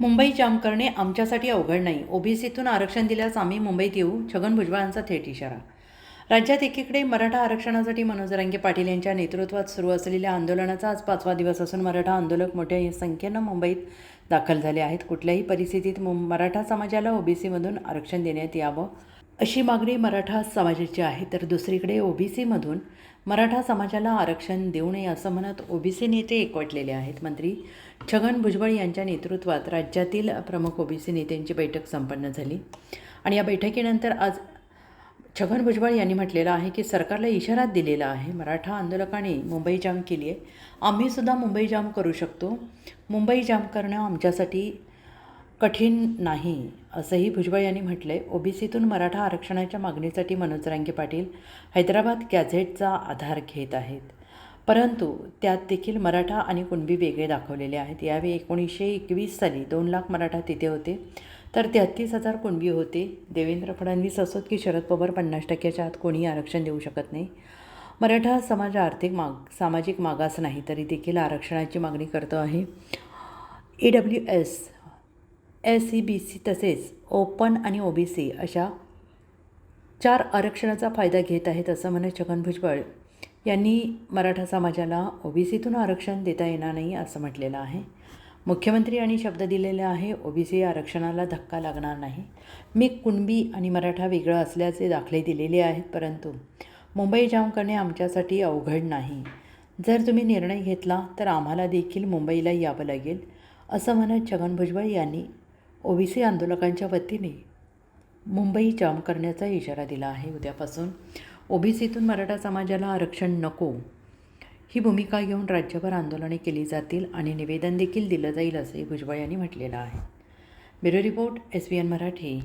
मुंबई जाम करणे आमच्यासाठी अवघड नाही. ओबीसीतून आरक्षण दिल्यास आम्ही मुंबईत येऊ छगन भुजबळांचा थेट इशारा. राज्यात एकीकडे मराठा आरक्षणासाठी मनोज रंगे पाटील यांच्या नेतृत्वात सुरू असलेल्या आंदोलनाचा आज पाचवा दिवस असून मराठा आंदोलक मोठ्या संख्येनं मुंबईत दाखल झाले आहेत. कुठल्याही परिस्थितीत मुं मराठा समाजाला ओबीसीमधून आरक्षण देण्यात यावं अशी मागणी मराठा समाजाची आहे. तर दुसरीकडे ओबीसीमधून मराठा समाजाला आरक्षण देऊ नये असं म्हणत ओबीसी नेते एकवटलेले आहेत. मंत्री छगन भुजबळ यांच्या नेतृत्वात राज्यातील प्रमुख ओबीसी नेत्यांची बैठक संपन्न झाली. आणि या बैठकीनंतर आज छगन भुजबळ यांनी म्हटलेलं आहे की सरकारला इशारा दिलेला आहे. मराठा आंदोलकांनी मुंबई जाम केली आहे आम्हीसुद्धा मुंबई जाम करू शकतो. मुंबई जाम करणं आमच्यासाठी कठीण नाही असंही भुजबळ यांनी म्हटलं आहे ओबीसीतून मराठा आरक्षणाच्या मागणीसाठी मनोज रांगे पाटील हैदराबाद गॅझेटचा आधार घेत आहेत. परंतु त्यात देखील मराठा आणि कुणबी वेगळे दाखवलेले आहेत. यावेळी एकोणीसशे एकवीस साली दोन लाख मराठा तिथे होते तर तेहत्तीस हजार कुणबी होते. देवेंद्र फडणवीस असोत की शरद पवार पन्नास टक्क्याच्या आत कोणीही आरक्षण देऊ शकत नाही. मराठा समाज आर्थिक माग सामाजिक मागास नाही तरी देखील आरक्षणाची मागणी करतो आहे. E W S S B C C तसेच ओपन आणि ओ बी सी अशा चार आरक्षणाचा फायदा घेत आहेत असं म्हणत छगन भुजबळ यांनी मराठा समाजाला ओ बी सीतून आरक्षण देता येणार नाही असं म्हटलेलं आहे. मुख्यमंत्री आणि शब्द दिलेला आहे ओ बी सी आरक्षणाला धक्का लागणार नाही. मी कुणबी आणि मराठा वेगळं असल्याचे दाखले दिलेले आहेत परंतु मुंबई जाम करणे आमच्यासाठी अवघड नाही. जर तुम्ही निर्णय घेतला तर आम्हाला देखील मुंबईला यावं लागेल असं म्हणत छगन भुजबळ यांनी ओबीसी आंदोलकांच्या वतीने मुंबई जाम करण्याचा इशारा दिला आहे. उद्यापासून ओबीसीतून मराठा समाजाला आरक्षण नको. ही भूमिका घेऊन राज्यभर आंदोलने केली जातील आणि निवेदन देखील दिलं जाईल असंही भुजबळ यांनी म्हटलेलं आहे. Bureau report S B N Marathi.